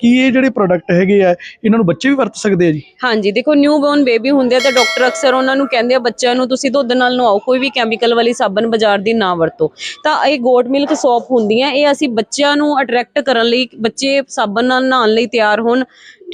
ਕੀ ਇਹ ਜਿਹੜੇ ਪ੍ਰੋਡਕਟ ਹੈਗੇ ਆ, ਇਹਨਾਂ ਨੂੰ ਬੱਚੇ ਵੀ ਵਰਤ ਸਕਦੇ ਆ ਜੀ? ਹਾਂਜੀ, ਦੇਖੋ ਨਿਊ ਬੋਰਨ ਬੇਬੀ ਹੁੰਦੇ ਆ ਤਾਂ ਡਾਕਟਰ ਅਕਸਰ ਉਹਨਾਂ ਨੂੰ ਕਹਿੰਦੇ ਆ, ਬੱਚਿਆਂ ਨੂੰ ਤੁਸੀਂ ਦੁੱਧ ਨਾਲ ਨਹਾਓ ਕੋਈ ਵੀ ਕੈਮੀਕਲ ਵਾਲੀ ਸਾਬਣ ਬਾਜ਼ਾਰ ਦੀ ਨਾ ਵਰਤੋ। ਤਾਂ ਇਹ ਗੋਟ ਮਿਲਕ ਸੋਪ ਹੁੰਦੀਆਂ, ਇਹ ਅਸੀਂ ਬੱਚਿਆਂ ਨੂੰ ਅਟਰੈਕਟ ਕਰਨ ਲਈ, ਬੱਚੇ ਸਾਬਣ ਨਾਲ ਨਹਾਉਣ ਲਈ ਤਿਆਰ ਹੋਣ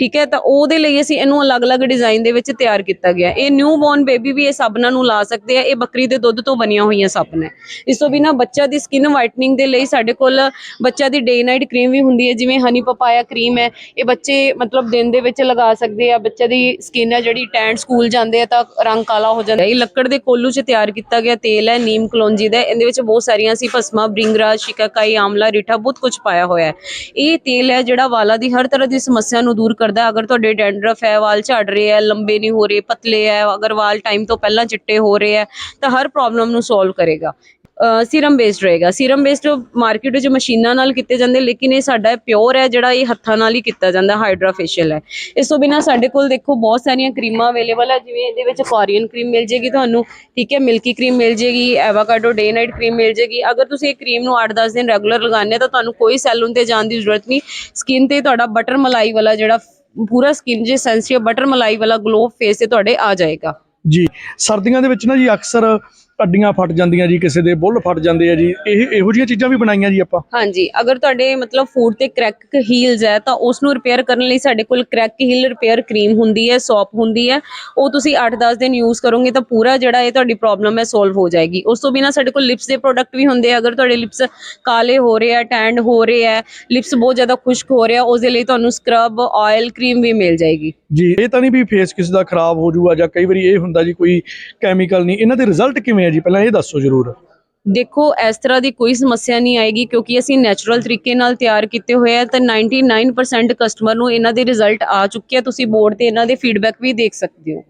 ਠੀਕ ਹੈ, ਤਾਂ ਉਹਦੇ ਲਈ ਅਸੀਂ ਇਹਨੂੰ ਅਲੱਗ-ਅਲੱਗ ਡਿਜ਼ਾਈਨ ਦੇ ਵਿੱਚ ਤਿਆਰ ਕੀਤਾ ਗਿਆ। ਇਹ ਨਿਊ ਬੋਰਨ ਬੇਬੀ ਵੀ ਇਹ ਸਾਬਣਾਂ ਨੂੰ ਲਾ ਸਕਦੇ ਆ, ਇਹ ਬੱਕਰੀ ਦੇ ਦੁੱਧ ਤੋਂ ਬਣੀਆਂ ਹੋਈਆਂ ਸਾਬਣ ਹੈ ਇਸ ਤੋਂ ਬਿਨਾ ਬੱਚਾ ਦੀ ਸਕਿਨ ਵਾਈਟਨਿੰਗ ਦੇ ਲਈ ਸਾਡੇ ਕੋਲ ਬੱਚਾ ਦੀ ਡੇ ਨਾਈਟ ਕਰੀਮ ਵੀ ਹੁੰਦੀ ਹੈ, ਜਿਵੇਂ ਹਨੀ ਪਪਾਇਆ ਕਰੀਮ ਹੈ, ਇਹ ਬੱਚੇ ਮਤਲਬ ਦਿਨ ਦੇ ਵਿੱਚ ਲਗਾ ਸਕਦੇ ਆ, ਬੱਚੇ ਦੀ ਸਕਿਨ ਹੈ ਜਿਹੜੀ ਟੈਂਡ ਸਕੂਲ ਜਾਂਦੇ ਆ, ਤਾਂ ਰੰਗ ਕਾਲਾ ਹੋ ਜਾਂਦਾ। ਇਹ ਲੱਕੜ ਦੇ ਕੋਲੂ 'ਚ ਤਿਆਰ ਕੀਤਾ ਗਿਆ ਤੇਲ ਹੈ ਨੀਮ ਕਲੋਂਜੀ ਦਾ, ਇਹਦੇ ਵਿੱਚ ਬਹੁਤ ਸਾਰੀਆਂ ਅਸੀਂ ਭਸਮਾ ਬ੍ਰਿੰਗਰਾਜ ਸ਼ਿਕਾਕਾਈ, ਆਮਲਾ, ਰੀਠਾ, ਬਹੁਤ ਕੁਝ ਪਾਇਆ ਹੋਇਆ ਹੈ। ਇਹ ਤੇਲ ਹੈ ਜਿਹੜਾ ਵਾਲਾ ਦੀ ਹਰ ਤਰ੍ਹਾਂ ਦੀ ਸਮੱਸਿਆ ਨੂੰ ਦੂਰ ਕਰ ਕਰਦਾ ਅਗਰ ਤੁਹਾਡੇ ਡੈਂਡਰਫ ਹੈ, ਵਾਲ ਝੜ ਰਹੇ ਹੈ, ਲੰਬੇ ਨਹੀਂ ਹੋ ਰਹੇ, ਪਤਲੇ ਹੈ, ਅਗਰ ਵਾਲ ਟਾਈਮ ਤੋਂ ਪਹਿਲਾਂ ਚਿੱਟੇ ਹੋ ਰਹੇ ਹੈ, ਤਾਂ ਹਰ ਪ੍ਰੋਬਲਮ ਨੂੰ ਸੋਲਵ ਕਰੇਗਾ। ਸੀਰਮ ਬੇਸਡ ਰਹੇਗਾ। ਸੀਰਮ ਬੇਸਡ ਮਾਰਕੀਟ ਵਿੱਚ ਮਸ਼ੀਨਾਂ ਨਾਲ ਕੀਤੇ ਜਾਂਦੇ, ਲੇਕਿਨ ਇਹ ਸਾਡਾ ਪਿਓਰ ਹੈ, ਜਿਹੜਾ ਇਹ ਹੱਥਾਂ ਨਾਲ ਹੀ ਕੀਤਾ ਜਾਂਦਾ ਹਾਈਡਰਾ ਫੇਸ਼ੀਅਲ ਹੈ। ਇਸ ਤੋਂ ਬਿਨਾ ਸਾਡੇ ਕੋਲ ਦੇਖੋ, ਬਹੁਤ ਸਾਰੀਆਂ ਕਰੀਮਾਂ ਅਵੇਲੇਬਲ ਹੈ, ਜਿਵੇਂ ਇਹਦੇ ਵਿੱਚ ਕੋਰੀਅਨ ਕਰੀਮ ਮਿਲ ਜੇਗੀ ਤੁਹਾਨੂੰ, ਠੀਕ ਹੈ ਮਿਲਕੀ ਕਰੀਮ ਮਿਲ ਜੇਗੀ ਐਵਾਕਾਡੋ ਡੇ ਨਾਈਟ ਕਰੀਮ ਮਿਲ ਜੇਗੀ। ਅਗਰ ਤੁਸੀਂ ਇਹ ਕਰੀਮ ਨੂੰ 8-10 ਦਿਨ ਰੈਗੂਲਰ ਲਗਾਉਂਦੇ ਹੋ, ਤਾਂ ਤੁਹਾਨੂੰ ਕੋਈ ਸੈਲੂਨ ਤੇ ਜਾਣ ਦੀ ਜ਼ਰੂਰਤ ਨਹੀਂ। ਸਕਿਨ ਤੇ ਤੁਹਾਡਾ ਬਟਰ ਮਲਾਈ ਵਾਲਾ ਜਿਹੜਾ ਪੂਰਾ ਸਕਿਨ ਜੇ ਸੈਂਸਿਟਿਵ ਬਟਰ ਮਲਾਈ ਵਾਲਾ ਗਲੋ ਫੇਸ ਤੇ ਤੁਹਾਡੇ ਆ ਜਾਏਗਾ। ਜੀ, ਸਰਦੀਆਂ ਦੇ ਵਿੱਚ ਨਾ ਜੀ ਅਕਸਰ ਅੱਡੀਆਂ ਫਟ ਜਾਂਦੀਆਂ ਜੀ ਕਿਸੇ ਦੇ ਬੁੱਲ ਫਟ ਜਾਂਦੇ ਆ ਜੀ। ਇਹ ਇਹੋ ਜਿਹੀਆਂ ਚੀਜ਼ਾਂ ਵੀ ਬਣਾਈਆਂ ਜੀ ਆਪਾਂ। ਹਾਂਜੀ ਅਗਰ ਤੁਹਾਡੇ ਮਤਲਬ ਫੂਡ ਤੇ ਕ੍ਰੈਕ ਹੀਲਸ ਹੈ ਤਾਂ ਉਸ ਨੂੰ ਰਿਪੇਅਰ ਕਰਨ ਲਈ ਸਾਡੇ ਕੋਲ ਕ੍ਰੈਕ ਹੀਲ ਰਿਪੇਅਰ ਕਰੀਮ ਹੁੰਦੀ ਹੈ ਸੌਪ ਹੁੰਦੀ ਹੈ। ਉਹ ਤੁਸੀਂ 8-10 ਦਿਨ ਯੂਜ਼ ਕਰੋਗੇ ਤਾਂ ਪੂਰਾ ਜਿਹੜਾ ਇਹ ਤੁਹਾਡੀ ਪ੍ਰੋਬਲਮ ਹੈ ਸੋਲਵ ਹੋ ਜਾਏਗੀ। ਉਸ ਤੋਂ ਬਿਨਾ ਸਾਡੇ ਕੋਲ ਲਿਪਸ ਦੇ ਪ੍ਰੋਡਕਟ ਵੀ ਹੁੰਦੇ ਆ। ਅਗਰ ਤੁਹਾਡੇ ਲਿਪਸ ਕਾਲੇ ਹੋ ਰਹੇ ਆ ਟੈਂਡ ਹੋ ਰਹੇ ਆ ਲਿਪਸ ਬਹੁਤ ਜ਼ਿਆਦਾ ਖੁਸ਼ਕ ਹੋ ਰਿਹਾ ਉਸ ਦੇ ਲਈ ਤੁਹਾਨੂੰ ਸਕਰਬ ਆਇਲ ਕਰੀਮ ਵੀ ਮਿਲ ਜਾਏਗੀ। ਜੀ ਇਹ ਤਾਂ ਨਹੀਂ ਵੀ ਫੇਸ ਕਿਸੇ ਦਾ ਖਰਾਬ ਹੋ ਜਾਊਗਾ ਜਾਂ ਕਈ ਵਾਰੀ ਇਹ ਹੁੰਦਾ ਜੀ ਕੋਈ ਕੈਮੀਕਲ ਨਹੀਂ। ਇਹਨਾਂ ਦੇ ਰਿਜ਼ਲਟ ਕਿਵੇਂ ਜੀ, ਪਹਿਲਾਂ ਇਹ ਦੱਸੋ ਜਰੂਰ। ਦੇਖੋ, ਇਸ ਤਰ੍ਹਾਂ ਦੀ ਕੋਈ ਸਮੱਸਿਆ ਨਹੀਂ ਆਏਗੀ ਕਿਉਂਕਿ ਅਸੀਂ ਨੈਚੁਰਲ ਤਰੀਕੇ ਨਾਲ ਤਿਆਰ ਕੀਤੇ ਹੋਏ ਆ, ਤਾਂ 99% ਕਸਟਮਰ ਨੂੰ ਇਹਨਾਂ ਦੇ ਰਿਜ਼ਲਟ ਆ ਚੁੱਕੇ ਆ। ਤੁਸੀਂ ਬੋਰਡ ਤੇ ਇਹਨਾਂ ਦੇ ਫੀਡਬੈਕ ਵੀ ਦੇਖ ਸਕਦੇ ਹੋ।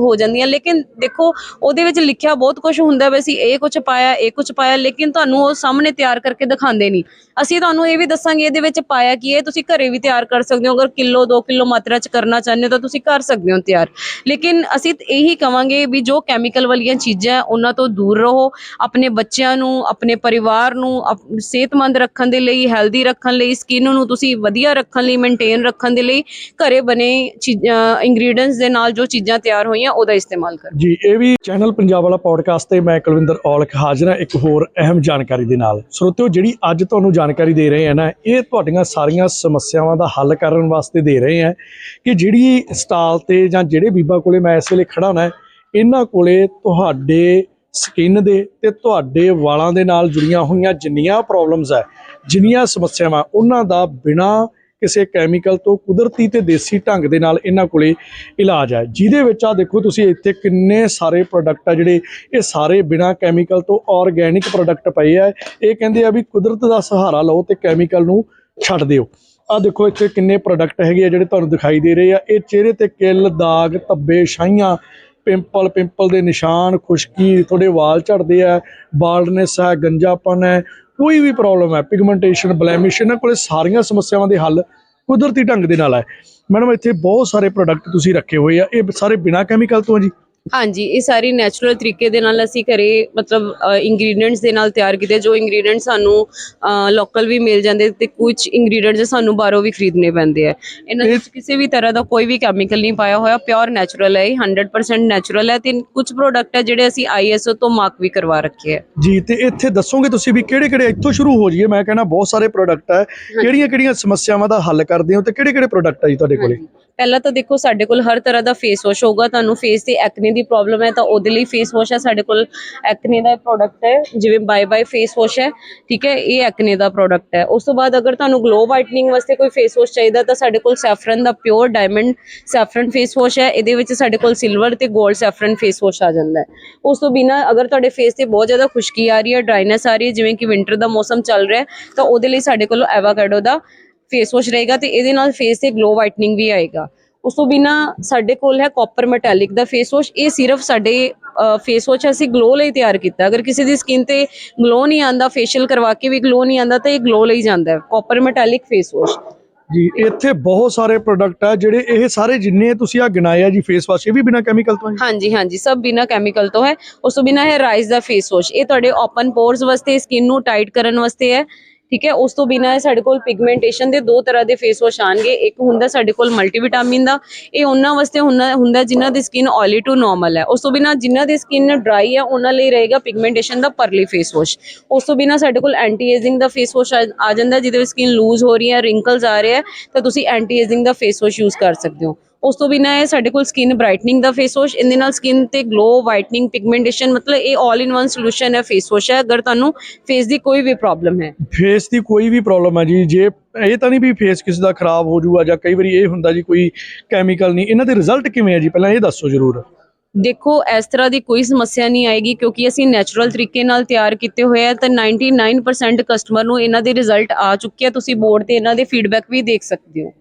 ਹੋ ਜਾਂਦੀਆਂ। ਲੇਕਿਨ ਦੇਖੋ, ਉਹਦੇ ਵਿੱਚ ਲਿਖਿਆ ਬਹੁਤ ਕੁਝ ਹੁੰਦਾ ਵੀ ਅਸੀਂ ਇਹ ਕੁਝ ਪਾਇਆ, ਇਹ ਕੁਝ ਪਾਇਆ, ਲੇਕਿਨ ਤੁਹਾਨੂੰ ਉਹ ਸਾਹਮਣੇ ਤਿਆਰ ਕਰਕੇ ਦਿਖਾਉਂਦੇ ਨਹੀਂ। ਅਸੀਂ ਤੁਹਾਨੂੰ ਇਹ ਵੀ ਦੱਸਾਂਗੇ, ਇਹਦੇ ਵਿੱਚ ਪਾਇਆ ਕੀ ਹੈ, ਤੁਸੀਂ ਘਰੇ ਵੀ ਤਿਆਰ ਕਰ ਸਕਦੇ ਹੋ। ਅਗਰ ਕਿਲੋ 2 ਕਿਲੋ ਮਾਤਰਾ ਚ ਕਰਨਾ ਚਾਹੁੰਦੇ ਹੋ, ਤਾਂ ਤੁਸੀਂ ਕਰ ਸਕਦੇ ਹੋ ਤਿਆਰ। ਲੇਕਿਨ ਅਸੀਂ ਇਹੀ ਕਵਾਂਗੇ ਵੀ ਜੋ ਕੈਮੀਕਲ ਵਾਲੀਆਂ ਚੀਜ਼ਾਂ ਉਹਨਾਂ ਤੋਂ ਦੂਰ ਰਹੋ। ਆਪਣੇ ਬੱਚਿਆਂ ਨੂੰ, ਆਪਣੇ ਪਰਿਵਾਰ ਨੂੰ, ਅਪ- ਸਿਹਤਮੰਦ ਰੱਖਣ ਦੇ ਲਈ ਹੈਲਦੀ ਰੱਖਣ ਲਈ ਸਕਿਨ ਨੂੰ ਤੁਸੀਂ ਵਧੀਆ ਰੱਖਣ ਲਈ ਮੇਨਟੇਨ ਰੱਖਣ ਦੇ ਲਈ, ਘਰੇ ਬਣੇ ਇੰਗਰੀਡੀਅੰਟਸ ਦੇ ਨਾਲ ਜੋ ਚੀਜ਼ਾਂ ਤਿਆਰ ਹੋਈਆਂ ਉਹਦਾ ਇਸਤੇਮਾਲ ਕਰੋ। ਜੀ, ਇਹ ਵੀ ਚੈਨਲ ਪੰਜਾਬ ਵਾਲਾ ਪੌਡਕਾਸਟ ਤੇ ਮੈਂ ਕੁਲਵਿੰਦਰ ਔਲਖ ਹਾਜ਼ਰ ਹਾਂ। ਇੱਕ ਹੋਰ ਅਹਿਮ ਜਾਣਕਾਰੀ ਦੇ ਨਾਲ। ਸਰੋਤਿਓ, ਜਿਹੜੀ ਅੱਜ ਤੁਹਾਨੂੰ ਜਾਣਕਾਰੀ ਦੇ ਰਹੇ ਹਾਂ ਨਾ, ਇਹ ਤੁਹਾਡੀਆਂ ਸਾਰੀਆਂ ਸਮੱਸਿਆਵਾਂ ਦਾ ਹੱਲ ਕਰਨ ਵਾਸਤੇ ਦੇ ਰਹੇ ਹਾਂ ਕਿ ਜਿਹੜੀ ਸਟਾਲ ਤੇ ਜਾਂ ਜਿਹੜੇ ਬੀਬਾ ਕੋਲੇ ਮੈਂ ਇਸ ਵੇਲੇ ਖੜਾ ਨਾ, ਇਹਨਾਂ ਕੋਲੇ ਤੁਹਾਡੇ ਸਕਿਨ ਦੇ ਤੇ ਤੁਹਾਡੇ ਵਾਲਾਂ ਦੇ ਨਾਲ ਜੁੜੀਆਂ ਹੋਈਆਂ ਜਿੰਨੀਆਂ ਪ੍ਰੋਬਲਮਸ ਹੈ ਜਿੰਨੀਆਂ ਸਮੱਸਿਆਵਾਂ, ਉਹਨਾਂ ਦਾ ਬਿਨਾ ਕਿਸੇ ਕੈਮੀਕਲ ਤੋਂ ਕੁਦਰਤੀ ਤੇ ਦੇਸੀ ਢੰਗ ਦੇ ਨਾਲ ਇਹਨਾਂ ਕੋਲੇ ਇਲਾਜ ਹੈ। ਜਿਹਦੇ ਵਿੱਚ ਆ ਦੇਖੋ ਤੁਸੀਂ ਇੱਥੇ ਕਿੰਨੇ ਸਾਰੇ ਪ੍ਰੋਡਕਟ ਆ ਜਿਹੜੇ ਇਹ ਸਾਰੇ ਬਿਨਾ ਕੈਮੀਕਲ ਤੋਂ ਆਰਗੇਨਿਕ ਪ੍ਰੋਡਕਟ ਪਏ ਆ। ਇਹ ਕਹਿੰਦੇ ਆ ਵੀ ਕੁਦਰਤ ਦਾ ਸਹਾਰਾ ਲਓ ਤੇ ਕੈਮੀਕਲ ਨੂੰ ਛੱਡ ਦਿਓ। ਆ ਦੇਖੋ ਇੱਥੇ ਕਿੰਨੇ ਪ੍ਰੋਡਕਟ ਹੈਗੇ ਆ ਜਿਹੜੇ ਤੁਹਾਨੂੰ ਦਿਖਾਈ ਦੇ ਰਹੇ ਆ। ਇਹ ਚਿਹਰੇ ਤੇ ਕਿੱਲ, ਦਾਗ, ਧੱਬੇ, ਛਾਈਆਂ, ਪਿੰਪਲ ਪਿੰਪਲ ਦੇ ਨਿਸ਼ਾਨ, ਖੁਸ਼ਕੀ, ਤੁਹਾਡੇ ਵਾਲ ਝੜਦੇ ਆ ਬਾਲਡਨੈਸ ਹੈ, ਗੰਜਾਪਨ ਹੈ ਕੋਈ ਵੀ ਪ੍ਰੋਬਲਮ ਹੈ ਪਿਗਮੈਂਟੇਸ਼ਨ ਬਲੈਮਿਸ਼ ਇਹਨਾਂ ਕੋਲੇ ਸਾਰੀਆਂ ਸਮੱਸਿਆਵਾਂ ਦੇ ਹੱਲ ਕੁਦਰਤੀ ਢੰਗ ਦੇ ਨਾਲ ਹੈ ਮੈਡਮ ਇੱਥੇ ਬਹੁਤ ਸਾਰੇ ਪ੍ਰੋਡਕਟ ਤੁਸੀਂ ਰੱਖੇ ਹੋਏ ਆ, ਇਹ ਸਾਰੇ ਬਿਨਾ ਕੈਮੀਕਲ ਤੋਂ ਆ ਜੀ। ਹਾਂਜੀ ਇਹ ਸਾਰੀ ਨੈਚੁਰਲ ਤਰੀਕੇ ਦੇ ਨਾਲ ਅਸੀਂ ਘਰੇ ਮਤਲਬ ਇੰਗਰੀਡੀਐਂਟਸ ਦੇ ਨਾਲ ਤਿਆਰ ਕੀਤੇ ਜੋ ਇੰਗਰੀਡੀਐਂਟਸ ਸਾਨੂੰ ਲੋਕਲ ਵੀ ਮਿਲ ਜਾਂਦੇ ਤੇ ਕੁਝ ਇੰਗਰੀਡੀਐਂਟਸ ਸਾਨੂੰ ਬਾਹਰੋਂ ਵੀ ਖਰੀਦਣੇ ਪੈਂਦੇ ਆ। ਇਹਨਾਂ ਵਿੱਚ ਕਿਸੇ ਵੀ ਤਰ੍ਹਾਂ ਦਾ ਕੋਈ ਵੀ ਕੈਮੀਕਲ ਨਹੀਂ ਪਾਇਆ ਹੋਇਆ ਪਿਓਰ ਨੈਚੁਰਲ ਹੈ ਇਹ 100% ਨੈਚੁਰਲ ਹੈ ਤੇ ਕੁਝ ਪ੍ਰੋਡਕਟ ਹੈ ਜਿਹੜੇ ਅਸੀਂ ਆਈਐਸਓ ਤੋਂ ਮਾਰਕ ਵੀ ਕਰਵਾ ਰੱਖੇ ਹੈ ਜੀ ਤੇ ਇੱਥੇ ਦੱਸੋਗੇ ਤੁਸੀਂ ਵੀ ਕਿਹੜੇ ਕਿਹੜੇ ਇੱਥੋਂ ਸ਼ੁਰੂ ਹੋ ਜਾਈਏ? ਮੈਂ ਕਹਿੰਦਾ ਬਹੁਤ ਸਾਰੇ ਪ੍ਰੋਡਕਟ ਹੈ। ਕਿਹੜੀਆਂ ਕਿਹੜੀਆਂ ਸਮੱਸਿਆਵਾਂ ਦਾ ਹੱਲ ਕਰਦੇ ਹੋ ਤੇ ਕਿਹੜੇ ਕਿਹੜੇ ਪ੍ਰੋਡਕਟ ਆ ਜੀ ਤੁਹਾਡੇ ਕੋਲੇ। ਪਹਿਲਾਂ ਤਾਂ ਦੇਖੋ ਸਾਡੇ ਕੋਲ ਹਰ ਤਰ੍ਹਾਂ ਦਾ ਫੇਸ ਵਾਸ਼ ਹੋਊਗਾ ਤੁਹਾਨੂੰ ਫੇਸ ਤੇ ਐਕਨੇ ਦੀ ਪ੍ਰੋਬਲਮ ਹੈ ਤਾਂ ਉਹਦੇ ਲਈ ਫੇਸ ਵਾਸ਼ ਹੈ। ਸਾਡੇ ਕੋਲ ਐਕਨੇ ਦਾ ਪ੍ਰੋਡਕਟ ਹੈ, ਜਿਵੇਂ ਬਾਏ ਬਾਏ ਫੇਸ ਵਾਸ਼ ਹੈ, ਠੀਕ ਹੈ, ਇਹ ਐਕਨੇ ਦਾ ਪ੍ਰੋਡਕਟ ਹੈ। ਉਸ ਤੋਂ ਬਾਅਦ ਅਗਰ ਤੁਹਾਨੂੰ ਗਲੋ ਵਾਈਟਨਿੰਗ ਵਾਸਤੇ ਕੋਈ ਫੇਸ ਵਾਸ਼ ਚਾਹੀਦਾ ਤਾਂ ਸਾਡੇ ਕੋਲ ਸੈਫਰਨ ਦਾ pure diamond saffron face wash ਹੈ। ਇਹਦੇ ਵਿੱਚ ਸਾਡੇ ਕੋਲ ਸਿਲਵਰ ਤੇ 골ਡ ਸੈਫਰਨ ਫੇਸ ਵਾਸ਼ ਆ ਜਾਂਦਾ ਹੈ। ਉਸ ਤੋਂ ਬਿਨਾ ਅਗਰ ਤੁਹਾਡੇ ਫੇਸ ਤੇ ਬਹੁਤ ਜ਼ਿਆਦਾ ਖੁਸ਼ਕੀ ਆ ਰਹੀ ਹੈ ਡਰਾਈਨੈਸ ਆ ਰਹੀ ਹੈ, ਜਿਵੇਂ ਕਿ ਵਿੰਟਰ ਦਾ ਮੌਸਮ ਚੱਲ ਰਿਹਾ ਤਾਂ ਉਹਦੇ ਲਈ ਸਾਡੇ ਕੋਲ ਐਵਾਕੈਡੋ ਦਾ ਫੇਸ ਵਾਸ਼ ਰਹੇਗਾ ਤੇ ਇਹਦੇ ਨਾਲ ਫੇਸ ਤੇ ਗਲੋ ਵਾਈਟਨਿੰਗ ਵੀ ਆਏਗਾ। ਉਸ ਤੋਂ ਬਿਨਾ ਸਾਡੇ ਕੋਲ ਹੈ ਕਾਪਰ ਮੈਟੈਲਿਕ ਦਾ ਫੇਸ ਵਾਸ਼ ਇਹ ਸਿਰਫ ਸਾਡੇ ਫੇਸ ਵਾਸ਼ ਅਸੀਂ ਗਲੋ ਲਈ ਤਿਆਰ ਕੀਤਾ। ਅਗਰ ਕਿਸੇ ਦੀ ਸਕਿਨ ਤੇ ਗਲੋ ਨਹੀਂ ਆਂਦਾ ਫੇਸ਼ੀਅਲ ਕਰਵਾ ਕੇ ਵੀ ਗਲੋ ਨਹੀਂ ਆਂਦਾ ਤਾਂ ਇਹ ਗਲੋ ਲਈ ਜਾਂਦਾ ਹੈ। ਕਾਪਰ ਮੈਟੈਲਿਕ ਫੇਸ ਵਾਸ਼ ਜੀ ਇੱਥੇ ਬਹੁਤ ਸਾਰੇ ਪ੍ਰੋਡਕਟ ਆ ਜਿਹੜੇ ਇਹ ਸਾਰੇ ਜਿੰਨੇ ਤੁਸੀਂ ਆ ਗਿਣਾਏ ਆ ਜੀ ਫੇਸ ਵਾਸ਼ ਇਹ ਵੀ ਬਿਨਾ ਕੈਮੀਕਲ ਤੋਂ ਜੀ ਹਾਂਜੀ ਹਾਂਜੀ ਸਭ ਬਿਨਾ ਕੈਮੀਕਲ ਤੋਂ ਹੈ। ਉਸ ਤੋਂ ਬਿਨਾ ਹੈ ਰਾਈਸ ਦਾ ਫੇਸ ਵਾਸ਼ ਇਹ ਤੁਹਾਡੇ ਓਪਨ ਪੋਰਸ ਵਾਸਤੇ ਸਕਿਨ ਨੂੰ ਟਾਈਟ ਕਰਨ ਵਾਸਤੇ ਹੈ। ਠੀਕ ਹੈ? ਉਸ ਤੋਂ ਬਿਨਾਂ ਸਾਡੇ ਕੋਲ ਪਿਗਮੈਂਟੇਸ਼ਨ ਦੇ ਦੋ ਤਰ੍ਹਾਂ ਦੇ ਫੇਸ ਵਾਸ਼ ਆਣਗੇ ਇੱਕ ਹੁੰਦਾ ਸਾਡੇ ਕੋਲ ਮਲਟੀਵਿਟਾਮਿਨ ਦਾ, ਇਹ ਉਹਨਾਂ ਵਾਸਤੇ ਹੁੰਦਾ ਹੁੰਦਾ ਜਿਨ੍ਹਾਂ ਦੀ ਸਕਿਨ ਆਇਲੀ ਟੂ ਨਾਰਮਲ ਹੈ। ਉਸ ਤੋਂ ਬਿਨਾਂ ਜਿਨ੍ਹਾਂ ਦੀ ਸਕਿਨ ਡਰਾਈ ਹੈ, ਉਹਨਾਂ ਲਈ ਰਹੇਗਾ ਪਿਗਮੈਂਟੇਸ਼ਨ ਦਾ ਪਰਲੀ ਫੇਸ ਵਾਸ਼ ਉਸ ਤੋਂ ਬਿਨਾਂ ਸਾਡੇ ਕੋਲ ਐਂਟੀ ਏਜਿੰਗ ਦਾ ਫੇਸ ਵਾਸ਼ ਆ ਜਾਂਦਾ, ਜਿਹਦੇ ਵਿੱਚ ਸਕਿਨ ਲੂਜ਼ ਹੋ ਰਹੀ ਹੈ ਰਿੰਕਲਸ ਆ ਰਹੇ ਹੈ, ਤਾਂ ਤੁਸੀਂ ਐਂਟੀ ਏਜਿੰਗ ਦਾ ਫੇਸ ਵਾਸ਼ ਯੂਜ਼ ਕਰ ਸਕਦੇ ਹੋ। ਉਸ ਤੋਂ ਬਿਨਾਂ ਇਹ ਸਾਡੇ ਕੋਲ ਸਕਿਨ ਬ੍ਰਾਈਟਨਿੰਗ ਦਾ ਫੇਸ ਵਾਸ਼ ਇਹਦੇ ਨਾਲ ਸਕਿਨ ਤੇ ਗਲੋ ਵਾਈਟਨਿੰਗ ਪਿਗਮੈਂਟੇਸ਼ਨ ਮਤਲਬ ਇਹ 올 ਇਨ ਵਨ ਸੋਲੂਸ਼ਨ ਹੈ ਫੇਸ ਵਾਸ਼ ਹੈ। ਅਗਰ ਤੁਹਾਨੂੰ ਫੇਸ ਦੀ ਕੋਈ ਵੀ ਪ੍ਰੋਬਲਮ ਹੈ। ਫੇਸ ਦੀ ਕੋਈ ਵੀ ਪ੍ਰੋਬਲਮ ਹੈ ਜੀ ਜੇ ਇਹ ਤਾਂ ਨਹੀਂ ਵੀ ਫੇਸ ਕਿਸੇ ਦਾ ਖਰਾਬ ਹੋ ਜਾਊਗਾ ਜਾਂ ਕਈ ਵਾਰੀ ਇਹ ਹੁੰਦਾ ਜੀ ਕੋਈ ਕੈਮੀਕਲ ਨਹੀਂ। ਇਹਨਾਂ ਦੇ ਰਿਜ਼ਲਟ ਕਿਵੇਂ ਹੈ ਜੀ? ਪਹਿਲਾਂ ਇਹ ਦੱਸੋ ਜ਼ਰੂਰ। ਦੇਖੋ ਇਸ ਤਰ੍ਹਾਂ ਦੀ ਕੋਈ ਸਮੱਸਿਆ ਨਹੀਂ ਆਏਗੀ ਕਿਉਂਕਿ ਅਸੀਂ ਨੈਚੁਰਲ ਤਰੀਕੇ ਨਾਲ ਤਿਆਰ ਕੀਤੇ ਹੋਏ ਆ ਤਾਂ 99% ਕਸਟਮਰ ਨੂੰ ਇਹਨਾਂ ਦੇ ਰਿਜ਼ਲਟ ਆ ਚੁੱਕੇ ਆ। ਤੁਸੀਂ ਬੋਰਡ ਤੇ ਇਹਨਾਂ ਦੇ ਫੀਡਬੈਕ ਵੀ ਦੇਖ ਸਕਦੇ ਹੋ।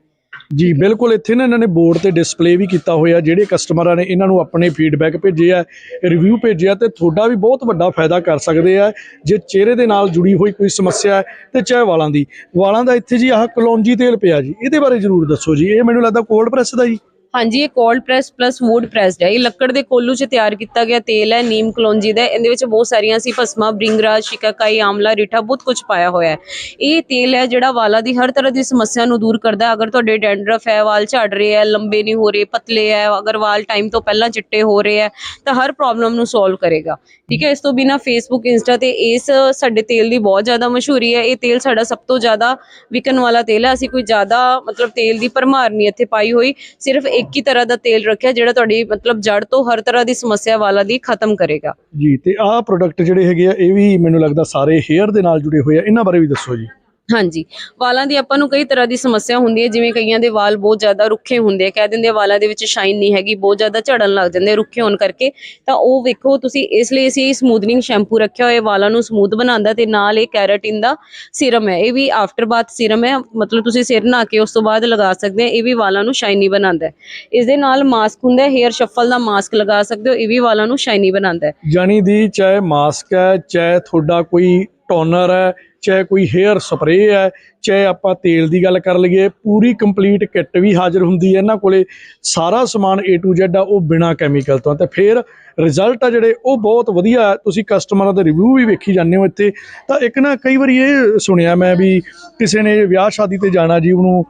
ਜੀ, ਬਿਲਕੁਲ ਇੱਥੇ ਨਾ ਇਹਨਾਂ ਨੇ ਬੋਰਡ ਤੇ ਡਿਸਪਲੇ ਵੀ ਕੀਤਾ ਹੋਇਆ, ਜਿਹੜੇ ਕਸਟਮਰਾਂ ਨੇ, ਇਹਨਾਂ ਨੂੰ ਆਪਣੇ ਫੀਡਬੈਕ ਭੇਜੇ ਆ ਰਿਵਿਊ ਭੇਜਿਆ ਤੇ ਤੁਹਾਡਾ ਵੀ ਬਹੁਤ ਵੱਡਾ ਫਾਇਦਾ ਕਰ ਸਕਦੇ ਆ। ਜੇ ਚਿਹਰੇ ਦੇ ਨਾਲ ਜੁੜੀ ਹੋਈ ਕੋਈ ਸਮੱਸਿਆ ਹੈ, ਤੇ ਚਾਹੇ ਵਾਲਾਂ ਦੀ। ਵਾਲਾਂ ਦਾ ਇੱਥੇ ਜੀ ਆਹ ਕਲੌਂਜੀ ਤੇਲ ਪਿਆ ਜੀ, ਇਹਦੇ ਬਾਰੇ ਜ਼ਰੂਰ ਦੱਸੋ ਜੀ, ਇਹ ਮੈਨੂੰ ਲੱਗਦਾ ਕੋਲਡ ਪ੍ਰੈਸ ਦਾ ਜੀ। ਹਾਂਜੀ, ਇਹ cold press plus wood pressed ਹੈ। ਇਹ ਲੱਕੜ ਦੇ ਕੋਲੂ 'ਚ ਤਿਆਰ ਕੀਤਾ ਗਿਆ ਤੇਲ ਹੈ, ਨੀਮ ਕਲੋਂਜੀ ਦਾ। ਇਹਦੇ ਵਿੱਚ ਬਹੁਤ ਸਾਰੀਆਂ ਅਸੀਂ ਭਸਮਾ ਬ੍ਰਿੰਗਰਾਜ ਸ਼ਿਕਾਕਾਈ, ਆਮਲਾ, ਰੀਠਾ, ਬਹੁਤ ਕੁਝ ਪਾਇਆ ਹੋਇਆ ਹੈ। ਇਹ ਤੇਲ ਹੈ ਜਿਹੜਾ ਵਾਲਾਂ ਦੀ ਹਰ ਤਰ੍ਹਾਂ ਦੀ ਸਮੱਸਿਆ ਨੂੰ ਦੂਰ ਕਰਦਾ ਅਗਰ ਤੁਹਾਡੇ ਡੈਂਡਰਫ ਹੈ, ਵਾਲ ਝੜ ਰਹੇ ਹੈ, ਲੰਬੇ ਨਹੀਂ ਹੋ ਰਹੇ, ਪਤਲੇ ਹੈ, ਅਗਰ ਵਾਲ ਟਾਈਮ ਤੋਂ ਪਹਿਲਾਂ ਚਿੱਟੇ ਹੋ ਰਹੇ ਹੈ, ਤਾਂ ਹਰ ਪ੍ਰੋਬਲਮ ਨੂੰ ਸੋਲਵ ਕਰੇਗਾ। ਠੀਕ ਹੈ, ਇਸ ਤੋਂ ਬਿਨਾ ਫੇਸਬੁੱਕ ਇੰਸਟਾ ਤੇ ਇਸ ਸਾਡੇ ਤੇਲ ਦੀ ਬਹੁਤ ਜ਼ਿਆਦਾ ਮਸ਼ਹੂਰੀ ਹੈ। ਇਹ ਤੇਲ ਸਾਡਾ ਸਭ ਤੋਂ ਜ਼ਿਆਦਾ ਵਿਕਣ ਵਾਲਾ ਤੇਲ ਹੈ। ਅਸੀਂ ਕੋਈ ਜ਼ਿਆਦਾ ਮਤਲਬ ਤੇਲ ਦੀ ਭਰਮਾਰ ਨਹੀਂ ਇੱਥੇ ਪਾਈ ਹੋਈ। ਸਿਰਫ ਇੱਕ ਹੀ ਤਰ੍ਹਾਂ ਦਾ ਤੇਲ ਰੱਖਿਆ ਜਿਹੜਾ ਤੁਹਾਡੀ ਮਤਲਬ ਜੜ ਤੋਂ ਹਰ ਤਰ੍ਹਾਂ ਦੀ ਸਮੱਸਿਆ ਵਾਲਾ ਦੀ ਖਤਮ ਕਰੇਗਾ। ਜੀ, ਤੇ ਆਹ ਪ੍ਰੋਡਕਟ ਜਿਹੜੇ ਹੈਗੇ ਆ, ਇਹ ਵੀ ਮੈਨੂੰ ਲੱਗਦਾ ਸਾਰੇ ਹੇਅਰ ਦੇ ਨਾਲ ਜੁੜੇ ਹੋਏ ਆ। ਇਹਨਾਂ ਬਾਰੇ ਵੀ ਦੱਸੋ ਜੀ। ਹਾਂਜੀ। ਵਾਲਾਂ ਦੀ ਆਪਾਂ ਨੂੰ ਕਈ ਤਰ੍ਹਾਂ ਦੀ ਸਮੱਸਿਆ ਹੁੰਦੀ ਹੈ, ਜਿਵੇਂ ਕਈਆਂ ਦੇ ਵਾਲ ਬਹੁਤ ਜ਼ਿਆਦਾ ਰੁੱਖੇ ਹੁੰਦੇ ਆ, ਕਹਿ ਦਿੰਦੇ ਆ ਵਾਲਾਂ ਦੇ ਵਿੱਚ ਸ਼ਾਈਨ ਨਹੀਂ ਹੈਗੀ, ਬਹੁਤ ਜ਼ਿਆਦਾ ਝੜਨ ਲੱਗ ਜਾਂਦੇ ਆ ਰੁੱਖੇ ਹੋਣ ਕਰਕੇ। ਤਾਂ ਉਹ ਵੇਖੋ, ਤੁਸੀਂ ਇਸ ਲਈ ਅਸੀਂ ਸਮੂਥਨਿੰਗ ਸ਼ੈਂਪੂ ਰੱਖਿਆ ਹੋਇਆ ਵਾਲਾਂ ਨੂੰ ਸਮੂਥ ਬਣਾਉਂਦਾ ਤੇ ਨਾਲ ਇਹ ਕੈਰਾਟਿਨ ਦਾ ਸੀਰਮ ਹੈ। ਇਹ ਵੀ ਆਫਟਰ ਬਾਥ ਸੀਰਮ ਹੈ, ਮਤਲਬ ਤੁਸੀਂ ਸਿਰ ਨਹਾ ਕੇ ਉਸ ਤੋਂ ਬਾਅਦ ਲਗਾ ਸਕਦੇ ਆ, ਇਹ ਵੀ ਵਾਲਾਂ ਨੂੰ ਸ਼ਾਈਨੀ ਬਣਾਉਂਦਾ ਹੈ। ਇਸ ਦੇ ਨਾਲ ਮਾਸਕ ਹੁੰਦਾ ਹੈ ਹੇਅਰ ਸ਼ਫਲ ਦਾ ਮਾਸਕ ਲਗਾ ਸਕਦੇ ਹੋ, ਇਹ ਵੀ ਵਾਲਾਂ ਨੂੰ ਸ਼ਾਈਨੀ ਬਣਾਉਂਦਾ ਹੈ। ਜਾਨੀ ਦੀ ਚਾਹੇ ਮਾਸਕ ਹੈ, ਚਾਹੇ ਤੁਹਾਡਾ ਕੋਈ ਟੋਨਰ ਹੈ ਚਾਹੇ ਕੋਈ ਹੇਅਰ ਸਪਰੇਅ ਹੈ, ਚਾਹੇ ਆਪਾਂ ਤੇਲ ਦੀ ਗੱਲ ਕਰ ਲਈਏ, ਪੂਰੀ ਕੰਪਲੀਟ ਕਿੱਟ ਵੀ ਹਾਜ਼ਰ ਹੁੰਦੀ ਹੈ। ਇਹਨਾਂ ਕੋਲੇ ਸਾਰਾ ਸਮਾਨ A to Z ਆ, ਉਹ ਬਿਨਾ ਕੈਮੀਕਲ ਤੋਂ। ਆ ਤੇ ਫਿਰ ਰਿਜ਼ਲਟ ਆ ਜਿਹੜੇ, ਉਹ ਬਹੁਤ ਵਧੀਆ ਤੁਸੀਂ ਕਸਟਮਰਾਂ ਦੇ ਰਿਵਿਊ ਵੀ ਵੇਖੀ ਜਾਂਦੇ ਹੋ ਇੱਥੇ। ਤਾਂ ਇੱਕ ਨਾ ਕਈ ਵਾਰੀ ਇਹ ਸੁਣਿਆ ਮੈਂ ਵੀ ਕਿਸੇ ਨੇ ਵਿਆਹ ਸ਼ਾਦੀ ਤੇ ਜਾਣਾ, ਜੀ ਉਹਨੂੰ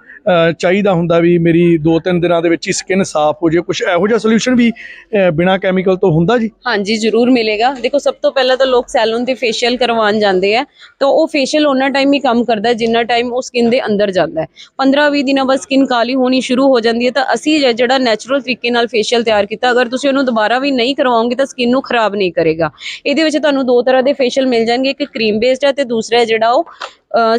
ਚਾਹੀਦਾ ਹੁੰਦਾ ਵੀ ਮੇਰੀ 2-3 ਦਿਨਾਂ ਦੇ ਵਿੱਚ ਹੀ ਸਕਿਨ ਸਾਫ਼ ਹੋ ਜੇ ਕੁਝ ਇਹੋ ਜਿਹਾ ਸੋਲੂਸ਼ਨ ਵੀ ਬਿਨਾ ਕੈਮੀਕਲ ਤੋਂ ਹੁੰਦਾ ਜੀ? ਹਾਂਜੀ, ਜ਼ਰੂਰ ਮਿਲੇਗਾ। ਦੇਖੋ, ਸਭ ਤੋਂ ਪਹਿਲਾਂ ਤਾਂ ਲੋਕ ਸੈਲੂਨ ਤੇ ਫੇਸ਼ੀਅਲ ਕਰਵਾਉਣ ਜਾਂਦੇ ਆ। ਤਾਂ ਉਹ ਫੇਸ਼ੀਅਲ ਉਹਨਾਂ ਟਾਈਮ ਹੀ ਕੰਮ ਕਰਦਾ, ਜਿੰਨਾ ਟਾਈਮ ਉਹ ਸਕਿਨ ਦੇ ਅੰਦਰ ਜਾਂਦਾ ਹੈ। 15-20 ਦਿਨਾਂ ਬਾਅਦ ਸਕਿਨ ਕਾਲੀ ਹੋਣੀ ਸ਼ੁਰੂ ਹੋ ਜਾਂਦੀ ਹੈ। ਤਾਂ ਅਸੀਂ ਜਿਹੜਾ ਨੈਚੁਰਲ ਤਰੀਕੇ ਨਾਲ ਫੇਸ਼ੀਅਲ ਤਿਆਰ ਕੀਤਾ, ਅਗਰ ਤੁਸੀਂ ਉਹਨੂੰ ਦੁਬਾਰਾ ਵੀ ਨਹੀਂ ਕਰਵਾਓਗੇ ਤਾਂ ਸਕਿਨ ਨੂੰ ਖਰਾਬ ਨਹੀਂ ਕਰੇਗਾ। ਇਹਦੇ ਵਿੱਚ ਤੁਹਾਨੂੰ ਦੋ ਤਰ੍ਹਾਂ ਦੇ ਫੇਸ਼ੀਅਲ ਮਿਲ ਜਾਣਗੇ, ਇੱਕ ਕਰੀਮ ਬੇਸਡ ਹੈ ਤੇ ਦੂਸਰਾ ਹੈ ਜਿਹੜਾ ਉਹ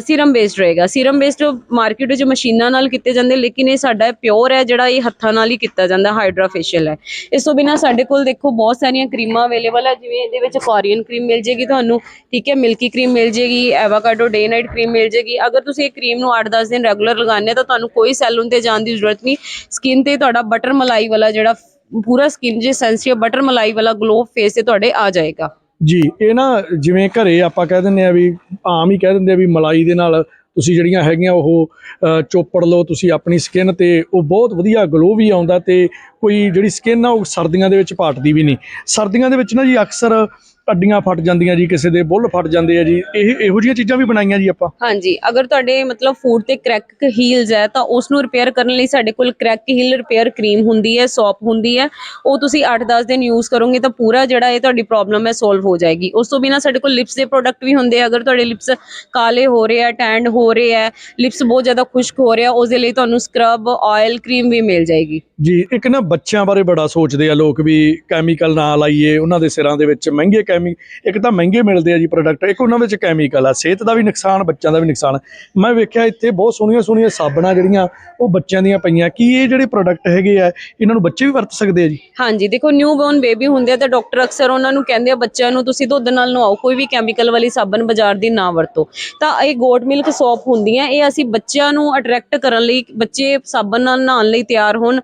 ਸੀਰਮ ਬੇਸਡ ਰਹੇਗਾ। ਸੀਰਮ ਬੇਸਡ ਮਾਰਕੀਟ ਵਿੱਚ ਮਸ਼ੀਨਾਂ ਨਾਲ ਕੀਤੇ ਜਾਂਦੇ, ਲੇਕਿਨ ਇਹ ਸਾਡਾ ਪਿਓਰ ਹੈ, ਜਿਹੜਾ ਇਹ ਹੱਥਾਂ ਨਾਲ ਹੀ ਕੀਤਾ ਜਾਂਦਾ ਹਾਈਡਰਾ ਫੇਸ਼ੀਅਲ ਹੈ। ਇਸ ਤੋਂ ਬਿਨਾ ਸਾਡੇ ਕੋਲ ਦੇਖੋ, ਬਹੁਤ ਸਾਰੀਆਂ ਕਰੀਮਾਂ ਅਵੇਲੇਬਲ ਹੈ ਜਿਵੇਂ ਇਹਦੇ ਵਿੱਚ ਕੋਰੀਅਨ ਕਰੀਮ ਮਿਲ ਜੇਗੀ ਤੁਹਾਨੂੰ, ਠੀਕ ਹੈ ਮਿਲਕੀ ਕਰੀਮ ਮਿਲ ਜੇਗੀ ਐਵਾਕਾਡੋ ਡੇ ਨਾਈਟ ਕਰੀਮ ਮਿਲ ਜੇਗੀ। ਅਗਰ ਤੁਸੀਂ ਇਹ ਕਰੀਮ ਨੂੰ 8-10 ਦਿਨ ਰੈਗੂਲਰ ਲਗਾਉਂਦੇ ਹੋ, ਤਾਂ ਤੁਹਾਨੂੰ ਕੋਈ ਸੈਲੂਨ ਤੇ ਜਾਣ ਦੀ ਜ਼ਰੂਰਤ ਨਹੀਂ। ਸਕਿਨ ਤੇ ਤੁਹਾਡਾ ਬਟਰ ਮਲਾਈ ਵਾਲਾ ਜਿਹੜਾ ਪੂਰਾ ਸਕਿਨ ਜੇ ਸੈਂਸਿਟਿਵ ਬਟਰ ਮਲਾਈ ਵਾਲਾ ਗਲੋ ਫੇਸ ਤੇ ਤੁਹਾਡੇ ਆ ਜਾਏਗਾ। ਜੀ ਇਹ ਨਾ ਜਿਵੇਂ ਘਰੇ ਆਪਾਂ ਕਹਿ ਦਿੰਦੇ ਆ ਵੀ ਆਮ ਹੀ ਕਹਿ ਦਿੰਦੇ ਆ ਵੀ ਮਲਾਈ ਦੇ ਨਾਲ ਤੁਸੀਂ ਜਿਹੜੀਆਂ ਹੈਗੀਆਂ ਉਹ ਅ, ਚੋਪੜ ਲਓ ਤੁਸੀਂ ਆਪਣੀ ਸਕਿਨ ਤੇ ਉਹ ਬਹੁਤ ਵਧੀਆ ਗਲੋ ਵੀ ਆਉਂਦਾ ਤੇ ਕੋਈ ਜਿਹੜੀ ਸਕਿਨ ਆ ਉਹ ਸਰਦੀਆਂ ਦੇ ਵਿੱਚ ਪਾਟਦੀ ਵੀ ਨਹੀਂ। ਸਰਦੀਆਂ ਦੇ ਵਿੱਚ ਨਾ ਜੀ ਅਕਸਰ ਅੱਡੀਆਂ ਫਟ ਜਾਂਦੀਆਂ ਜੀ ਕਿਸੇ ਦੇ ਬੁੱਲ ਫਟ ਜਾਂਦੇ ਆ ਜੀ। ਇਹ ਇਹੋ ਜਿਹੀਆਂ ਚੀਜ਼ਾਂ ਵੀ ਬਣਾਈਆਂ ਜੀ ਆਪਾਂ। ਹਾਂਜੀ ਅਗਰ ਤੁਹਾਡੇ ਮਤਲਬ ਫੂਡ ਤੇ ਕ੍ਰੈਕ ਹੀਲਸ ਹੈ ਤਾਂ ਉਸ ਨੂੰ ਰਿਪੇਅਰ ਕਰਨ ਲਈ ਸਾਡੇ ਕੋਲ ਕ੍ਰੈਕ ਹੀਲ ਰਿਪੇਅਰ ਕਰੀਮ ਹੁੰਦੀ ਹੈ ਸੌਪ ਹੁੰਦੀ ਹੈ। ਉਹ ਤੁਸੀਂ 8-10 ਦਿਨ ਯੂਜ਼ ਕਰੋਗੇ ਤਾਂ ਪੂਰਾ ਜਿਹੜਾ ਇਹ ਤੁਹਾਡੀ ਪ੍ਰੋਬਲਮ ਹੈ ਸੋਲਵ ਹੋ ਜਾਏਗੀ। ਉਸ ਤੋਂ ਬਿਨਾ ਸਾਡੇ ਕੋਲ ਲਿਪਸ ਦੇ ਪ੍ਰੋਡਕਟ ਵੀ ਹੁੰਦੇ ਆ। ਅਗਰ ਤੁਹਾਡੇ ਲਿਪਸ ਕਾਲੇ ਹੋ ਰਹੇ ਆ ਟੈਂਡ ਹੋ ਰਹੇ ਆ ਲਿਪਸ ਬਹੁਤ ਜ਼ਿਆਦਾ ਖੁਸ਼ਕ ਹੋ ਰਿਹਾ ਉਸ ਦੇ ਲਈ ਤੁਹਾਨੂੰ ਸਕਰਬ ਆਇਲ ਕਰੀਮ ਵੀ ਮਿਲ ਜਾਏਗੀ। ਜੀ ਇੱਕ ਨਾ ਬੱਚਿਆਂ ਬਾਰੇ ਬੜਾ ਸੋਚਦੇ ਆ ਲੋਕ ਵੀ ਕੈਮੀਕਲ ਨਾ ਲਾਈਏ, ਉਹਨਾਂ ਦੇ ਸਿਰਾਂ ਦੇ ਵਿੱਚ ਮਹਿੰਗੇ ਕੈਮੀ ਇੱਕ ਤਾਂ ਮਹਿੰਗੇ ਮਿਲਦੇ ਆ ਜੀ ਪ੍ਰੋਡਕਟ ਇੱਕ ਉਹਨਾਂ ਵਿੱਚ ਕੈਮੀਕਲ ਆ, ਸਿਹਤ ਦਾ ਵੀ ਨੁਕਸਾਨ, ਬੱਚਿਆਂ ਦਾ ਵੀ ਨੁਕਸਾਨ। ਮੈਂ ਵੇਖਿਆ ਇੱਥੇ ਬਹੁਤ ਸੋਹਣੀਆਂ ਸੋਹਣੀਆਂ ਸਾਬਣਾਂ ਜਿਹੜੀਆਂ ਉਹ ਬੱਚਿਆਂ ਦੀਆਂ ਪਈਆਂ, ਕੀ ਇਹ ਜਿਹੜੇ ਪ੍ਰੋਡਕਟ ਹੈਗੇ ਆ, ਇਹਨਾਂ ਨੂੰ ਬੱਚੇ ਵੀ ਵਰਤ ਸਕਦੇ ਆ ਜੀ? ਹਾਂਜੀ, ਦੇਖੋ ਨਿਊ ਬੋਰਨ ਬੇਬੀ ਹੁੰਦੇ ਆ ਤਾਂ ਡਾਕਟਰ ਅਕਸਰ ਉਹਨਾਂ ਨੂੰ ਕਹਿੰਦੇ ਆ, ਬੱਚਿਆਂ ਨੂੰ ਤੁਸੀਂ ਦੁੱਧ ਨਾਲ ਨਵਾਓ, ਕੋਈ ਵੀ ਕੈਮੀਕਲ ਵਾਲੀ ਸਾਬਣ ਬਾਜ਼ਾਰ ਦੀ ਨਾ ਵਰਤੋ। ਤਾਂ ਇਹ ਗੋਟ ਮਿਲਕ ਸੋਪ ਹੁੰਦੀਆਂ, ਇਹ ਅਸੀਂ ਬੱਚਿਆਂ ਨੂੰ ਅਟਰੈਕਟ ਕਰਨ ਲਈ, ਬੱਚੇ ਸਾਬਣ ਨਾਲ ਨਹਾਉਣ ਲਈ ਤਿਆਰ ਹੋਣ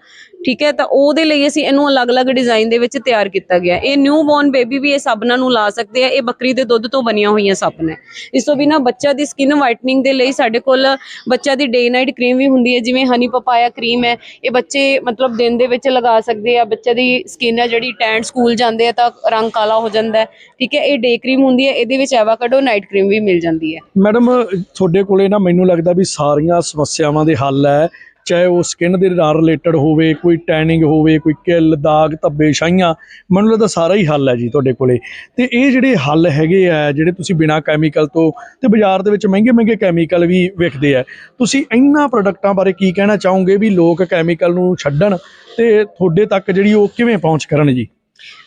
ਠੀਕ ਹੈ, ਤਾਂ ਉਹਦੇ ਲਈ ਅਸੀਂ ਇਹਨੂੰ ਅਲੱਗ-ਅਲੱਗ ਡਿਜ਼ਾਈਨ ਦੇ ਵਿੱਚ ਤਿਆਰ ਕੀਤਾ ਗਿਆ। ਇਹ ਨਿਊ ਬੋਰਨ ਬੇਬੀ ਵੀ ਇਹ ਸਾਬਣਾਂ ਨੂੰ ਲਾ ਸਕਦੇ ਆ, ਇਹ ਬੱਕਰੀ ਦੇ ਦੁੱਧ ਤੋਂ ਬਣੀਆਂ ਹੋਈਆਂ ਸਾਬਣ ਹੈ। ਇਸ ਤੋਂ ਬਿਨਾ ਬੱਚਾ ਦੀ ਸਕਿਨ ਵਾਈਟਨਿੰਗ ਦੇ ਲਈ ਸਾਡੇ ਕੋਲ ਬੱਚਾ ਦੀ ਡੇ ਨਾਈਟ ਕਰੀਮ ਵੀ ਹੁੰਦੀ ਹੈ, ਜਿਵੇਂ ਹਨੀ ਪਪਾਇਆ ਕਰੀਮ ਹੈ। ਇਹ ਬੱਚੇ ਮਤਲਬ ਦਿਨ ਦੇ ਵਿੱਚ ਲਗਾ ਸਕਦੇ ਆ, ਬੱਚੇ ਦੀ ਸਕਿਨ ਹੈ ਜਿਹੜੀ ਟੈਨ ਸਕੂਲ ਜਾਂਦੇ ਆ, ਤਾਂ ਰੰਗ ਕਾਲਾ ਹੋ ਜਾਂਦਾ ਠੀਕ ਹੈ, ਇਹ ਡੇ ਕਰੀਮ ਹੁੰਦੀ ਹੈ, ਇਹਦੇ ਵਿੱਚ ਐਵਾਕਾਡੋ ਨਾਈਟ ਕਰੀਮ ਵੀ ਮਿਲ ਜਾਂਦੀ ਹੈ। ਮੈਡਮ, ਤੁਹਾਡੇ ਕੋਲੇ ਨਾ ਮੈਨੂੰ ਲੱਗਦਾ ਵੀ ਸਾਰੀਆਂ ਸਮੱਸਿਆਵਾਂ ਦੇ ਹੱਲ ਹੈ। ਚਾਹੇ ਉਹ ਸਕਿਨ ਦੇ ਨਾਲ ਰਿਲੇਟਡ ਹੋਵੇ, ਕੋਈ ਟੈਨਿੰਗ ਹੋਵੇ, ਕੋਈ ਕਿੱਲ, ਦਾਗ, ਧੱਬੇ, ਛਾਈਆਂ, ਮੈਨੂੰ ਲੱਗਦਾ ਸਾਰਾ ਹੀ ਹੱਲ ਹੈ ਜੀ ਤੁਹਾਡੇ ਕੋਲੇ। ਤੇ ਇਹ ਜਿਹੜੇ ਹੱਲ ਹੈਗੇ ਆ, ਜਿਹੜੇ ਤੁਸੀਂ ਬਿਨਾ ਕੈਮੀਕਲ ਤੋਂ ਤੇ ਬਾਜ਼ਾਰ ਦੇ ਵਿੱਚ ਮਹਿੰਗੇ ਮਹਿੰਗੇ ਕੈਮੀਕਲ ਵੀ ਵਿਕਦੇ ਆ, ਤੁਸੀਂ ਇਹਨਾਂ ਪ੍ਰੋਡਕਟਾਂ ਬਾਰੇ ਕੀ ਕਹਿਣਾ ਚਾਹੋਗੇ ਵੀ ਲੋਕ ਕੈਮੀਕਲ ਨੂੰ ਛੱਡਣ ਤੇ ਤੁਹਾਡੇ ਤੱਕ ਜਿਹੜੀ ਉਹ ਕਿਵੇਂ ਪਹੁੰਚ ਕਰਨ ਜੀ?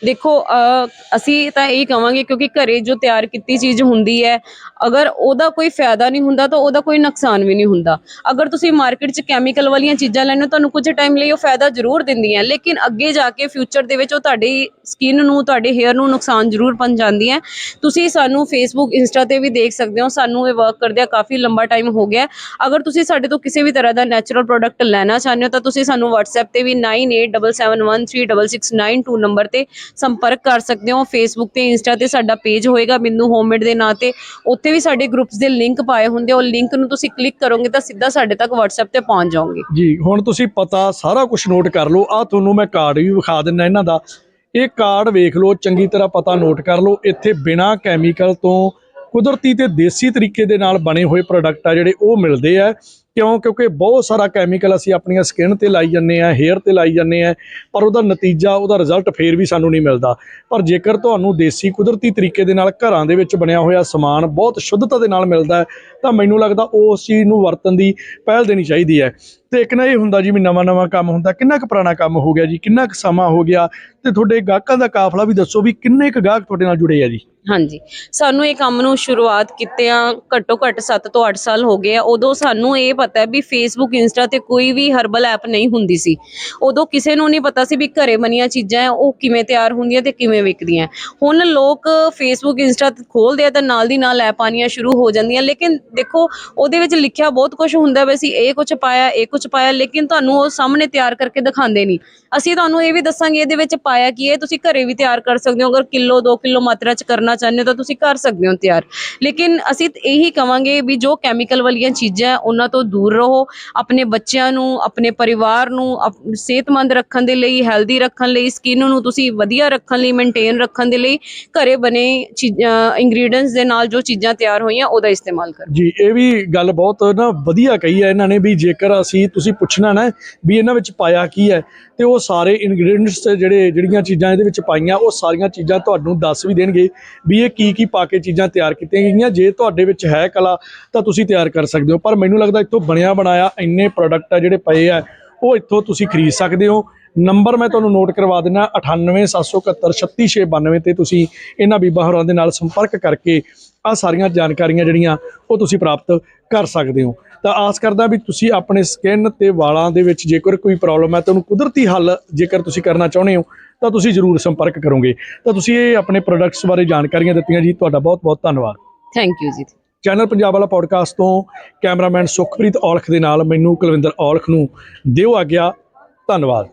ਦੇਖੋ ਅਸੀਂ ਤਾਂ ਇਹ ਕਵਾਂਗੇ ਕਿਉਂਕਿ ਘਰੇ ਜੋ ਤਿਆਰ ਕੀਤੀ ਚੀਜ਼ ਹੁੰਦੀ ਹੈ, ਅਗਰ ਉਹਦਾ ਕੋਈ ਫਾਇਦਾ ਨਹੀਂ ਹੁੰਦਾ ਤਾਂ ਉਹਦਾ ਕੋਈ ਨੁਕਸਾਨ ਵੀ ਨਹੀਂ ਹੁੰਦਾ। ਅਗਰ ਤੁਸੀਂ ਮਾਰਕੀਟ 'ਚ ਕੈਮੀਕਲ ਵਾਲੀਆਂ ਚੀਜ਼ਾਂ ਲੈਣੇ ਹੋ, ਤੁਹਾਨੂੰ ਕੁਝ ਟਾਈਮ ਲਈ ਉਹ ਫਾਇਦਾ ਜ਼ਰੂਰ ਦਿੰਦੀਆਂ। ਲੇਕਿਨ ਅੱਗੇ ਜਾ ਕੇ ਫਿਊਚਰ ਦੇ ਵਿੱਚ ਉਹ ਤੁਹਾਡੀ ਸਕਿਨ ਨੂੰ, ਤੁਹਾਡੇ ਹੇਅਰ ਨੂੰ ਨੁਕਸਾਨ ਜ਼ਰੂਰ ਪਹੁੰਚਾਉਂਦੀਆਂ ਤੁਸੀਂ ਸਾਨੂੰ ਫੇਸਬੁੱਕ ਇੰਸਟਾ ਤੇ ਵੀ ਦੇਖ ਸਕਦੇ ਹੋ, ਸਾਨੂੰ ਇਹ ਵਰਕ ਕਰਦਿਆਂ ਕਾਫੀ ਲੰਬਾ ਟਾਈਮ ਹੋ ਗਿਆ। ਅਗਰ ਤੁਸੀਂ ਸਾਡੇ ਤੋਂ ਕਿਸੇ ਵੀ ਤਰ੍ਹਾਂ ਦਾ ਨੈਚੁਰਲ ਪ੍ਰੋਡਕਟ ਲੈਣਾ ਚਾਹੁੰਦੇ ਹੋ, ਤਾਂ ਤੁਸੀਂ ਸਾਨੂੰ WhatsApp ਤੇ ਵੀ 9877133692 ਨੰਬਰ ਤੇ ਸੰਪਰਕ ਕਰ ਸਕਦੇ ਹੋ। ਫੇਸਬੁੱਕ ਤੇ ਇੰਸਟਾ ਤੇ ਸਾਡਾ ਪੇਜ ਹੋਏਗਾ ਬਿੰਦੂ ਹੋਮਮੇਡ ਦੇ ਨਾਂ ਤੇ। ਉੱਥੇ ਵੀ ਸਾਡੇ ਗਰੁੱਪਸ ਦੇ ਲਿੰਕ ਪਾਏ ਹੁੰਦੇ ਉਹ ਲਿੰਕ ਨੂੰ ਤੁਸੀਂ ਕਲਿੱਕ ਕਰੋਗੇ ਤਾਂ ਸਿੱਧਾ ਸਾਡੇ ਤੱਕ WhatsApp ਤੇ ਪਹੁੰਚ ਜਾਓਗੇ। ਜੀ, ਹੁਣ ਤੁਸੀਂ ਪਤਾ ਸਾਰਾ ਕੁਝ ਨੋਟ ਕਰ ਲਓ। ਆ ਤੁਹਾਨੂੰ ਮੈਂ ਕਾਰਡ ਵੀ ਵਿਖਾ ਦਿੰਦਾ ਇਹਨਾਂ ਦਾ। ਇਹ ਕਾਰਡ ਵੇਖ ਲਓ, ਚੰਗੀ ਤਰ੍ਹਾਂ ਪਤਾ ਨੋਟ ਕਰ ਲਓ। ਇੱਥੇ ਬਿਨਾ ਕੈਮੀਕਲ ਤੋਂ ਕੁਦਰਤੀ ਤੇ ਦੇਸੀ ਤਰੀਕੇ ਦੇ ਨਾਲ ਬਣੇ ਹੋਏ ਪ੍ਰੋਡਕਟ ਆ ਜਿਹੜੇ ਉਹ ਮਿਲਦੇ ਆ। ਕਿਉਂ? ਕਿਉਂਕਿ ਬਹੁਤ ਸਾਰਾ ਕੈਮੀਕਲ ਅਸੀਂ ਆਪਣੀਆਂ ਸਕਿਨ ਤੇ ਲਾਈ ਜਾਂਦੇ ਆ ਹੇਅਰ ਤੇ ਲਾਈ ਜਾਂਦੇ ਆ ਪਰ ਉਹਦਾ ਨਤੀਜਾ, ਉਹਦਾ ਰਿਜ਼ਲਟ ਫੇਰ ਵੀ ਸਾਨੂੰ ਨਹੀਂ ਮਿਲਦਾ। ਪਰ ਜੇਕਰ ਤੁਹਾਨੂੰ ਦੇਸੀ ਕੁਦਰਤੀ ਤਰੀਕੇ ਦੇ ਨਾਲ ਘਰਾਂ ਦੇ ਵਿੱਚ ਬਣਿਆ ਹੋਇਆ ਸਮਾਨ ਬਹੁਤ ਸ਼ੁੱਧਤਾ ਦੇ ਨਾਲ ਮਿਲਦਾ ਤਾਂ ਮੈਨੂੰ ਲੱਗਦਾ ਉਸ ਚੀਜ਼ ਨੂੰ ਵਰਤਣ ਦੀ ਪਹਿਲ ਦੇਣੀ ਚਾਹੀਦੀ ਹੈ। ਤੇ ਇੱਕ ਨਾ ਇਹ ਹੁੰਦਾ ਜੀ ਵੀ ਨਵਾਂ ਨਵਾਂ ਕੰਮ ਹੁੰਦਾ, ਕਿੰਨਾ ਕੁ ਪੁਰਾਣਾ ਕੰਮ ਹੋ ਗਿਆ ਜੀ, ਕਿੰਨਾ ਕੁ ਸਮਾਂ ਹੋ ਗਿਆ, ਤੇ ਤੁਹਾਡੇ ਗਾਹਕਾਂ ਦਾ ਕਾਫਲਾ ਵੀ ਦੱਸੋ ਵੀ ਕਿੰਨੇ ਕੁ ਗਾਹਕ ਤੁਹਾਡੇ ਨਾਲ ਜੁੜੇ ਆ ਜੀ। ਹਾਂਜੀ, ਸਾਨੂੰ ਇਹ ਕੰਮ ਨੂੰ ਸ਼ੁਰੂਆਤ ਕੀਤਿਆਂ ਘੱਟੋ ਘੱਟ 7 ਤੋਂ 8 ਸਾਲ ਹੋ ਗਏ ਆ, ਉਦੋਂ ਸਾਨੂੰ ਇਹ ਪਤਾ ਹੈ ਵੀ ਫੇਸਬੁੱਕ ਇੰਸਟਾ ਤੇ ਕੋਈ ਵੀ ਹਰਬਲ ਐਪ ਨਹੀਂ ਹੁੰਦੀ ਸੀ। ਉਦੋਂ ਕਿਸੇ ਨੂੰ ਨਹੀਂ ਪਤਾ ਸੀ ਵੀ ਘਰੇ ਬਣੀਆਂ ਚੀਜ਼ਾਂ ਉਹ ਕਿਵੇਂ ਤਿਆਰ ਹੁੰਦੀਆਂ ਤੇ ਕਿਵੇਂ ਵਿਕਦੀਆਂ। ਹੁਣ ਲੋਕ ਫੇਸਬੁੱਕ ਇੰਸਟਾ ਖੋਲਦੇ ਆ ਤਾਂ ਨਾਲ ਦੀ ਨਾਲ ਐਪ ਆਉਣੀਆਂ ਸ਼ੁਰੂ ਹੋ ਜਾਂਦੀਆਂ, ਲੇਕਿਨ ਦੇਖੋ, ਉਹਦੇ ਵਿੱਚ ਲਿਖਿਆ ਬਹੁਤ ਕੁਝ ਹੁੰਦਾ ਵੀ ਅਸੀਂ ਇਹ ਕੁਝ ਪਾਇਆ, ਇਹ ਕੁਝ ਪਾਇਆ, ਲੇਕਿਨ ਤੁਹਾਨੂੰ ਉਹ ਸਾਹਮਣੇ ਤਿਆਰ ਕਰਕੇ ਦਿਖਾਉਂਦੇ ਨਹੀਂ। ਅਸੀਂ ਤੁਹਾਨੂੰ ਇਹ ਵੀ ਦੱਸਾਂਗੇ, ਇਹਦੇ ਵਿੱਚ ਪਾਇਆ ਕੀ ਹੈ, ਤੁਸੀਂ ਘਰੇ ਵੀ ਤਿਆਰ ਕਰ ਸਕਦੇ ਹੋ। ਅਗਰ ਕਿਲੋ 2 ਕਿਲੋ ਮਾਤਰਾ ਚ ਕਰਨਾ ਚਾਹੁੰਦੇ ਹੋ, ਤਾਂ ਤੁਸੀਂ ਕਰ ਸਕਦੇ ਹੋ ਤਿਆਰ। ਲੇਕਿਨ ਅਸੀਂ ਇਹੀ ਕਵਾਂਗੇ ਵੀ ਜੋ ਕੈਮੀਕਲ ਵਾਲੀਆਂ ਚੀਜ਼ਾਂ ਉਹਨਾਂ ਤੋਂ ਦੂਰ ਰਹੋ। ਆਪਣੇ ਬੱਚਿਆਂ ਨੂੰ, ਆਪਣੇ ਪਰਿਵਾਰ ਨੂੰ, ਅਪ- ਸਿਹਤਮੰਦ ਰੱਖਣ ਦੇ ਲਈ ਹੈਲਦੀ ਰੱਖਣ ਲਈ ਸਕਿਨ ਨੂੰ ਤੁਸੀਂ ਵਧੀਆ ਰੱਖਣ ਲਈ ਮੇਨਟੇਨ ਰੱਖਣ ਦੇ ਲਈ, ਘਰੇ ਬਣੇ ਇੰਗਰੀਡੀਅੰਟਸ ਦੇ ਨਾਲ ਜੋ ਚੀਜ਼ਾਂ ਤਿਆਰ ਹੋਈਆਂ, ਉਹਦਾ ਇਸਤੇਮਾਲ ਕਰੋ। ਜੀ, ਇਹ ਵੀ ਗੱਲ ਬਹੁਤ ਨਾ ਵਧੀਆ ਕਹੀ ਹੈ ਇਹਨਾਂ ਨੇ ਵੀ ਜੇਕਰ ਅਸੀਂ ਤੁਸੀਂ ਪੁੱਛਣਾ ਨਾ ਵੀ ਇਹਨਾਂ ਵਿੱਚ ਪਾਇਆ ਕੀ ਹੈ, ਤੇ ਉਹ ਸਾਰੇ ਇਨਗਰੀਡੀਐਂਟਸ ਜਿਹੜੇ, ਜਿਹੜੀਆਂ ਚੀਜ਼ਾਂ ਇਹਦੇ ਵਿੱਚ ਪਾਈਆਂ, ਉਹ ਸਾਰੀਆਂ ਚੀਜ਼ਾਂ ਤੁਹਾਨੂੰ ਦੱਸ ਵੀ ਦੇਣਗੇ ਵੀ ਇਹ ਕੀ ਕੀ ਪਾ ਕੇ ਚੀਜ਼ਾਂ ਤਿਆਰ ਕੀਤੀਆਂ ਗਈਆਂ। ਜੇ ਤੁਹਾਡੇ ਵਿੱਚ ਹੈ ਕਲਾ, ਤਾਂ ਤੁਸੀਂ ਤਿਆਰ ਕਰ ਸਕਦੇ ਹੋ। ਪਰ ਮੈਨੂੰ ਲੱਗਦਾ ਇੱਥੋਂ ਬਣਿਆ ਬਣਾਇਆ ਇੰਨੇ ਪ੍ਰੋਡਕਟ ਆ ਜਿਹੜੇ ਪਏ ਆ, ਉਹ ਇੱਥੋਂ ਤੁਸੀਂ ਖਰੀਦ ਸਕਦੇ ਹੋ। ਨੰਬਰ ਮੈਂ ਤੁਹਾਨੂੰ ਨੋਟ ਕਰਵਾ ਦਿੰਦਾ 9877136692 ਤੇ ਤੁਸੀਂ ਇਹਨਾਂ ਬੀਬਾ ਹੋਰਾਂ ਦੇ ਨਾਲ ਸੰਪਰਕ ਕਰਕੇ ਆ ਸਾਰੀਆਂ ਜਾਣਕਾਰੀਆਂ ਜਿਹੜੀਆਂ ਉਹ ਤੁਸੀਂ ਪ੍ਰਾਪਤ ਕਰ ਸਕਦੇ ਹੋ। ਤਾਂ ਆਸ ਕਰਦਾ ਵੀ ਤੁਸੀਂ ਆਪਣੇ ਸਕਿਨ ਤੇ ਵਾਲਾਂ ਦੇ ਵਿੱਚ ਜੇਕਰ ਕੋਈ ਪ੍ਰੋਬਲਮ ਹੈ ਤਾਂ ਉਹਨੂੰ ਕੁਦਰਤੀ ਹੱਲ ਜੇਕਰ ਤੁਸੀਂ ਕਰਨਾ ਚਾਹੁੰਦੇ ਹੋ ਤਾਂ ਤੁਸੀਂ ਜ਼ਰੂਰ ਸੰਪਰਕ ਕਰੋਗੇ। ਤਾਂ ਤੁਸੀਂ ਇਹ ਆਪਣੇ ਪ੍ਰੋਡਕਟਸ ਬਾਰੇ ਜਾਣਕਾਰੀਆਂ ਦਿੱਤੀਆਂ ਜੀ ਤੁਹਾਡਾ ਬਹੁਤ ਬਹੁਤ ਧੰਨਵਾਦ। ਥੈਂਕ ਯੂ ਜੀ। ਚੈਨਲ ਪੰਜਾਬ ਵਾਲਾ ਪੋਡਕਾਸਟ ਤੋਂ ਕੈਮਰਾਮੈਨ ਸੁਖਪ੍ਰੀਤ ਔਲਖ ਦੇ ਨਾਲ ਮੈਨੂੰ ਕੁਲਵਿੰਦਰ ਔਲਖ ਨੂੰ ਦਿਓ ਆਗਿਆ ਧੰਨਵਾਦ।